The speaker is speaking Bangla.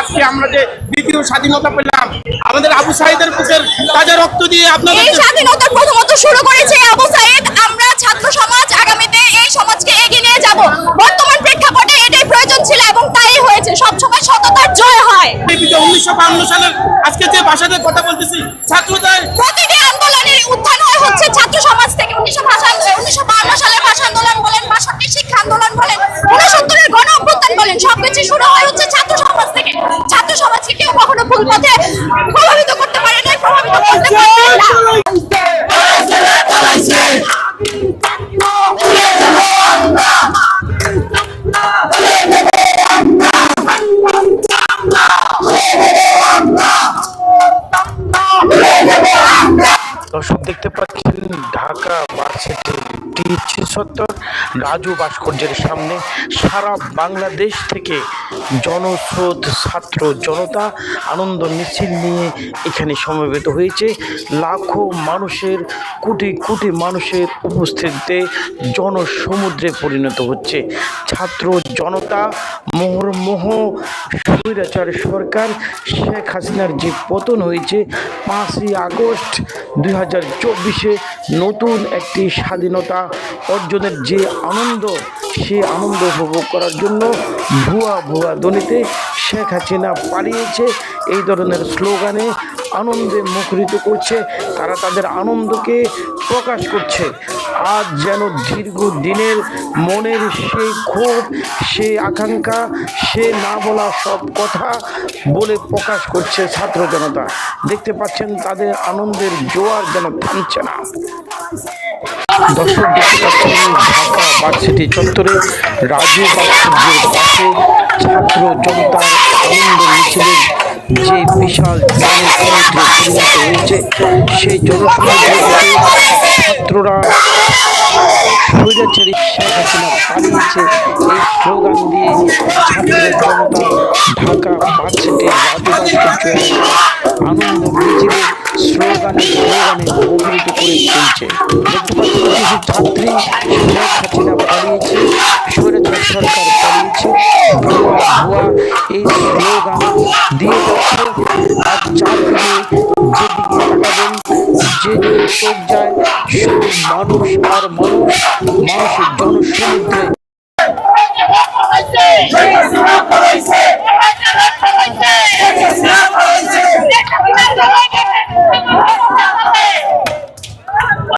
আজকে আমরা যে দ্বিতীয় স্বাধীনতা পেলাম আমাদের আবু সাহিদের বুকের তাজা রক্ত দিয়ে আপনাদের স্বাধীনতা প্রথমত শুরু করেছে আবু সাইদ। উনিশশো বান্ন সালের আজকে যে ভাষাতে কথা বলতেছি, ছাত্রদের প্রতিটি আন্দোলনের উত্থান হচ্ছে ছাত্র সমাজ থেকে। উনিশশো ভাষা উনিশশো বান্ন সালের ভাষা আন্দোলন বলেন ভাষাটি শিক্ষা আন্দোলন বলেন, উনসত্তরের গণ অভ্যুত্থান বলেন, সবকিছু শুরু হয় হচ্ছে ছাত্র সমাজ থেকে। ছাত্র সমাজকে কেউ কখনো ভুল পথে প্রভাবিত করতে পারে না প্রভাবিত করতে পারবে না দর্শক দেখতে পাচ্ছেন টিএসসি সত্তর। রাজু ভাস্কর্যের সামনে সারা বাংলাদেশ থেকে জনস্রোত, ছাত্র জনতা আনন্দ মিছিল নিয়ে এখানে সমবেত হয়েছে। লাখো মানুষের, কোটি কোটি মানুষের উপস্থিতিতে জনসমুদ্রে পরিণত হচ্ছে। ছাত্র জনতা, মোহরমোহ, স্বৈরাচার সরকার, শেখ হাসিনার যে পতন হয়েছে পাঁচই আগস্ট দুই হাজার চব্বিশে নতুন একটি স্বাধীনতা অর্জনের যে আনন্দ, সে আনন্দ উপভোগ করার জন্য ভুয়া ভুয়া দনিতে শেখ হাসিনা পালিয়েছে। এই ধরনের স্লোগানে আনন্দে মুখরিত করছে। তারা তাদের আনন্দকে প্রকাশ করছে। আজ যেন দীর্ঘ দিনের মনের সেই ক্ষোভ সেই আকাঙ্ক্ষা, সে না বলা সব কথা বলে প্রকাশ করছে ছাত্র জনতা। দেখতে পাচ্ছেন তাদের আনন্দের জোয়ার যেন থামছে না। দর্শক দেখতে পাচ্ছেন, ঢাকা ভার্সিটি চত্বরে রাজু ভাস্কর্যের পাশে ছাত্র জনতার আনন্দ মিছিলের যে বিশাল জনসমুদ্রে পরিণত হয়েছে, সেই জনসমুদ্রে ছাত্ররা স্বৈরাচারী শেখ হাসিনা পালিয়েছে এই স্লোগান দিয়ে ছাত্র জনতা ঢাকা ভাস্কর্য আনন্দ মিছিলে স্লোগানে স্লোগানে অভিহিত করে চলছে। দেখতে পাচ্ছি কিছু ছাত্রী শেখ পালিয়েছে সরকার পালিয়েছে। এই স্লোগান দিয়ে যেদিকে যায় শুধু মানুষ আর মানুষ মানুষের জনসমুদ্রে